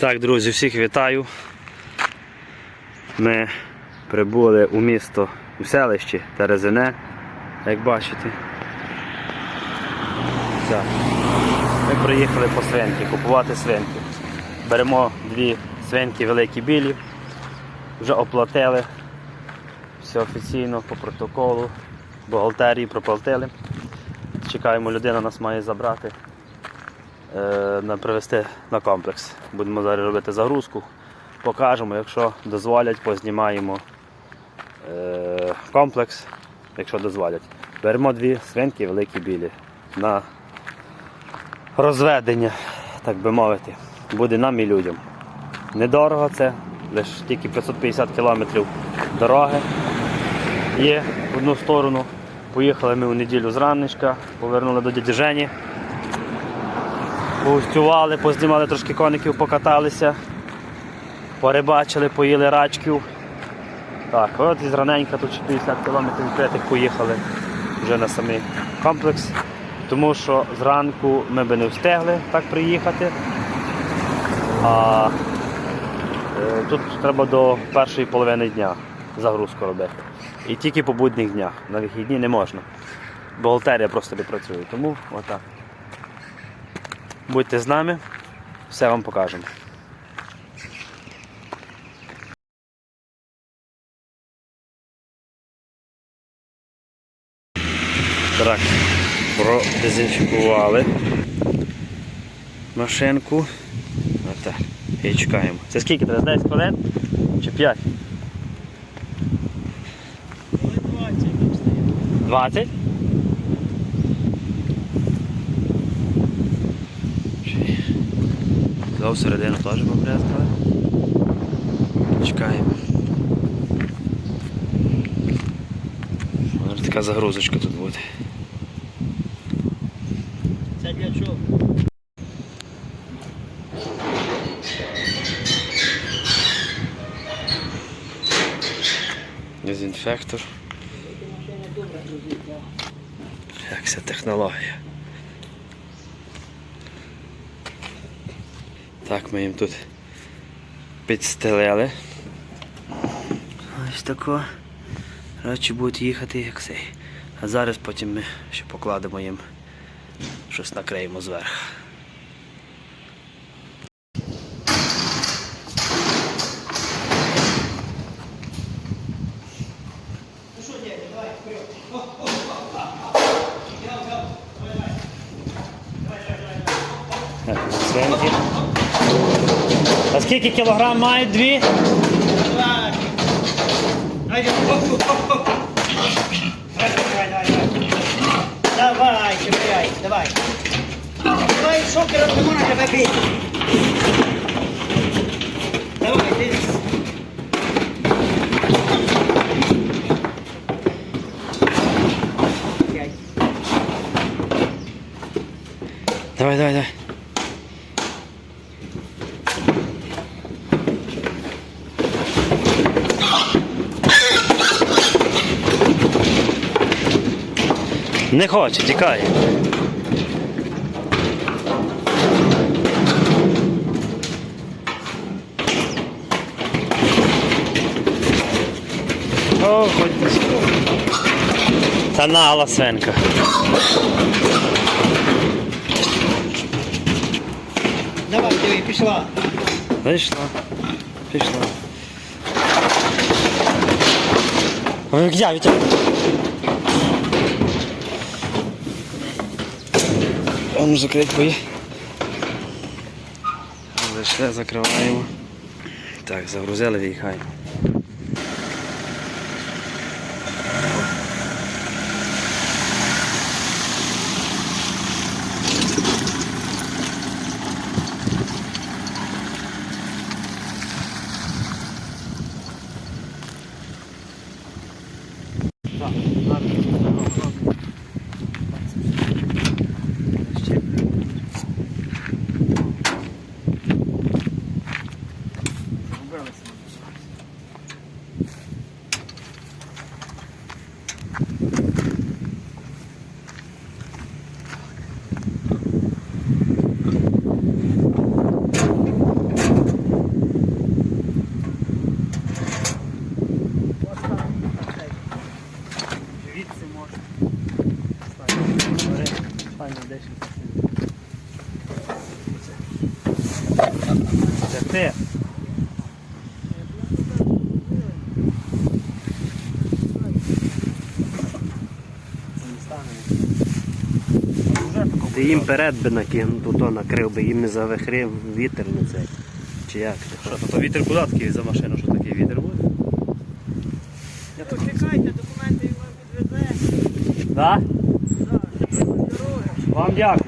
Так, друзі, всіх вітаю. Ми прибули у місто у селищі Терезине, як бачите. Так. Ми приїхали по свинки, купувати свинки. Беремо дві свинки великі білі, вже оплатили. Все офіційно по протоколу, бухгалтерії проплатили. Чекаємо, людина нас має забрати привезти на комплекс. Будемо зараз робити загрузку. Покажемо, якщо дозволять, познімаємо е, комплекс, якщо дозволять. Беремо дві свинки великі білі на розведення, так би мовити. Буде нам і людям. Недорого це, лише тільки 550 кілометрів дороги є в одну сторону. Поїхали ми у неділю зранечка, повернули до дяді Жені. Погостювали, познімали трошки коників, покаталися, порибачили, поїли рачків. Так, от із раненька тут ще 50 кілометрів відкритих поїхали вже на самий комплекс. Тому що зранку ми би не встигли так приїхати. А е, тут треба до першої половини дня загрузку робити. І тільки по будніх днях. На вихідні не можна. Бухгалтерія просто не працює. Тому отак. Будьте з нами, все вам покажемо. Так, продезінфікували машинку. Отак. І чекаємо. Це скільки треба? 10 хвилин? Чи 5? 20? Знову середину теж побрязкали. Чекаємо. Така загрузочка тут буде. Це для чого? Дезінфектор. Як це технологія. Так, ми їм тут підстелили. Ось тако. Речі будуть їхати як цей. А зараз потім ми ще покладемо їм щось накриємо зверху. Свинки. А скільки кілограм мають дві? Давай. Давай, давай, давай. Давай, чіпляй, давай. Давай, шокером не можна тебе бити. Давай, дивись. Давай, давай, давай. Не хоче, тікає. О, хоч Та нала свинка. Давай, диви, пішла. Вийшла. Пішла. Ой, я від Он закрить бої. Зайшли, закриваємо. Так, загрузили, виїхаємо. буквально 10 Це те. Ти їм перед би накинув, то, то накрив би, їм не завихрив вітер не цей. Чи як? Що, то, то вітер куди такий за машину, що такий вітер буде? Я тут... Чекайте, документи його підведе. Так? Да? Вам дякую.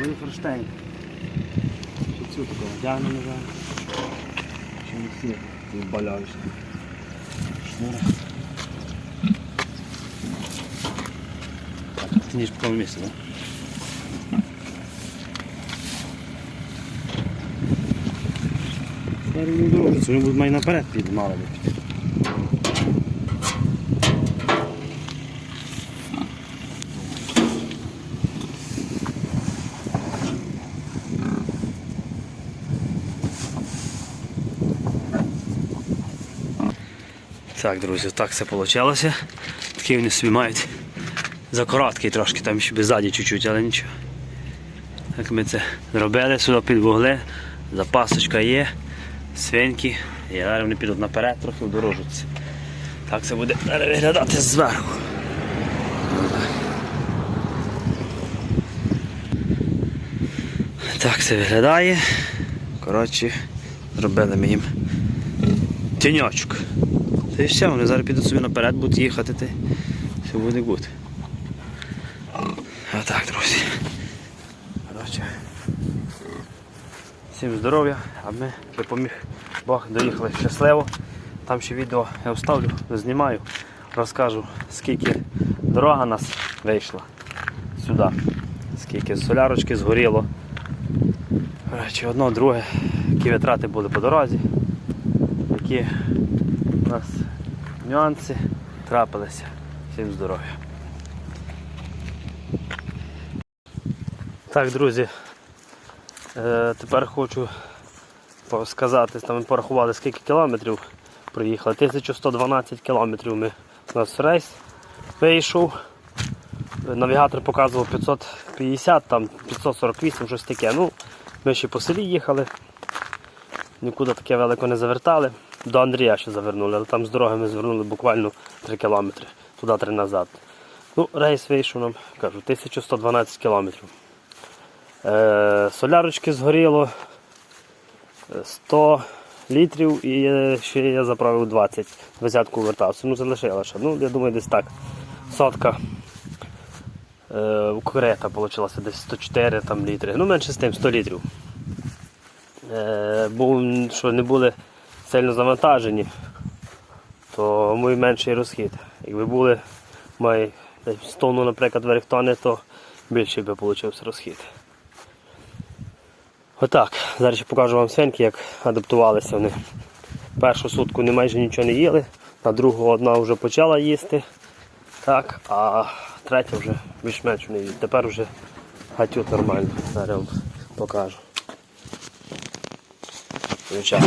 Форштейн. Чи цю таку одягну вже. Чи не всі ти вбаляєшся. Шнура. Ти ніж по тому місці, так? Старий не дружить, вони будуть май наперед під Так, друзі, так все вийшло. Такий вони собі мають закороткий трошки, там ще ззаді чуть-чуть, але нічого. Так ми це зробили, сюди під вугли, запасочка є, свинки, і зараз вони підуть наперед, трохи вдорожуться. Так це буде виглядати зверху. Так це виглядає. Коротше, зробили ми їм тіньочок. Та і все, вони зараз підуть собі наперед, будуть їхати, та все буде гуд. Отак, друзі. Коротше. Всім здоров'я, а ми допоміг Бог доїхали щасливо. Там ще відео я вставлю, знімаю, розкажу, скільки дорога нас вийшла сюди. Скільки солярочки згоріло. Коротше, одно, друге, які витрати були по дорозі, які нас нюанси трапилися. Всім здоров'я. Так, друзі, е, тепер хочу сказати, там ми порахували скільки кілометрів проїхали. 1112 кілометрів ми у нас рейс вийшов. Навігатор показував 550, там 548, щось таке. Ну, ми ще по селі їхали, нікуди таке велико не завертали. До Андрія ще завернули, але там з дороги ми звернули буквально 3 кілометри, туди 3 назад. Ну, рейс вийшов нам, кажу, 1112 кілометрів. Е, солярочки згоріло е, 100 літрів і е, ще я заправив 20, двадцятку вертався. Ну, залишилося. Ну, я думаю, десь так. Сотка. Е, Укрета вийшла десь 104 там, літри. Ну, менше з тим, 100 літрів. Е, був, що не були сильно завантажені, то мій менший розхід. Якби були мої десь 100, ну, наприклад, верхтони, то більший би вийшов розхід. Отак. Зараз ще покажу вам свинки, як адаптувалися вони. Першу сутку вони майже нічого не їли, на другу одна вже почала їсти. Так, а третя вже більш-менш не їсть. Тепер вже гатють нормально. Зараз вам покажу. Звичайно.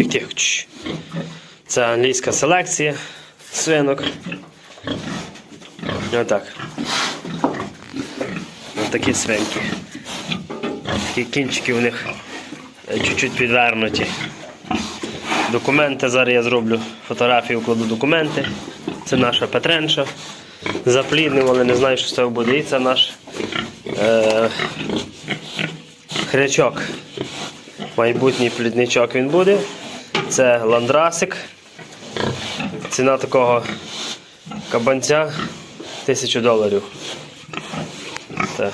Тих-тих. Це англійська селекція свинок. Отак. Ось такі свинки. Такі кінчики у них е, чуть-чуть підвернуті. Документи, зараз я зроблю фотографію, вкладу документи. Це наша Петренша. Запліднювали, не знаю, що з цього буде. І це наш е, хрячок. Майбутній плідничок він буде. Це ландрасик. Ціна такого кабанця 1000 доларів. Так.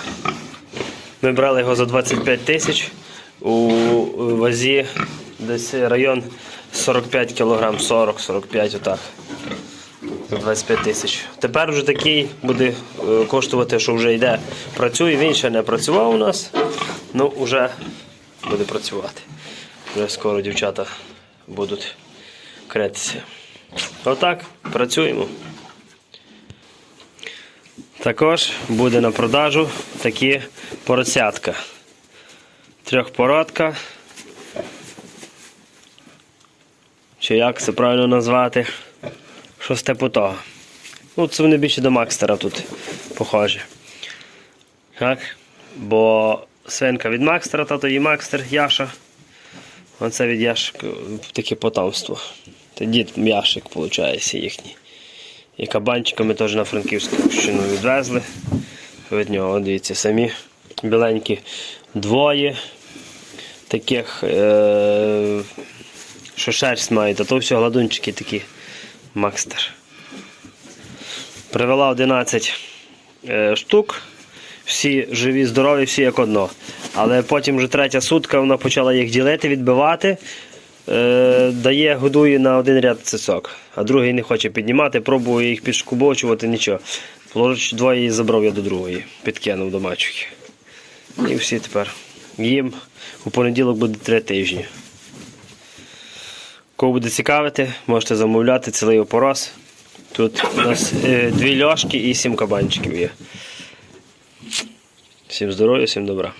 Ми брали його за 25 тисяч у вазі десь район 45 кг, 40-45 отак. 25 тисяч. Тепер вже такий буде е, коштувати, що вже йде, працює. Він ще не працював у нас, ну вже буде працювати. Вже скоро дівчата будуть критися. Отак, працюємо. Також буде на продажу такі поросятка. Трьохпородка. Чи як це правильно назвати? Щось типу того. Ну, це вони більше до Макстера тут похожі. Так? Бо свинка від Макстера, тато її Макстер, Яша. Оце від Яшика таке потомство. Це дід Яшик, виходить, їхній. І кабанчика ми теж на Франківську відвезли. Від нього, дивіться, самі біленькі двоє. Таких, е- що шерсть мають, а то все гладунчики такі. Макстер. Привела 11 е, штук. Всі живі, здорові, всі як одно. Але потім вже третя сутка вона почала їх ділити, відбивати. Е, дає, годує на один ряд цицок, а другий не хоче піднімати, пробує їх підшкубочувати, нічого. Положить двоє забрав я до другої, підкинув до мачухи. І всі тепер їм у понеділок буде три тижні. Кого буде цікавити, можете замовляти цілий опорос. Тут у нас е, дві льошки і сім кабанчиків є. Всім здоров'я, всім добра.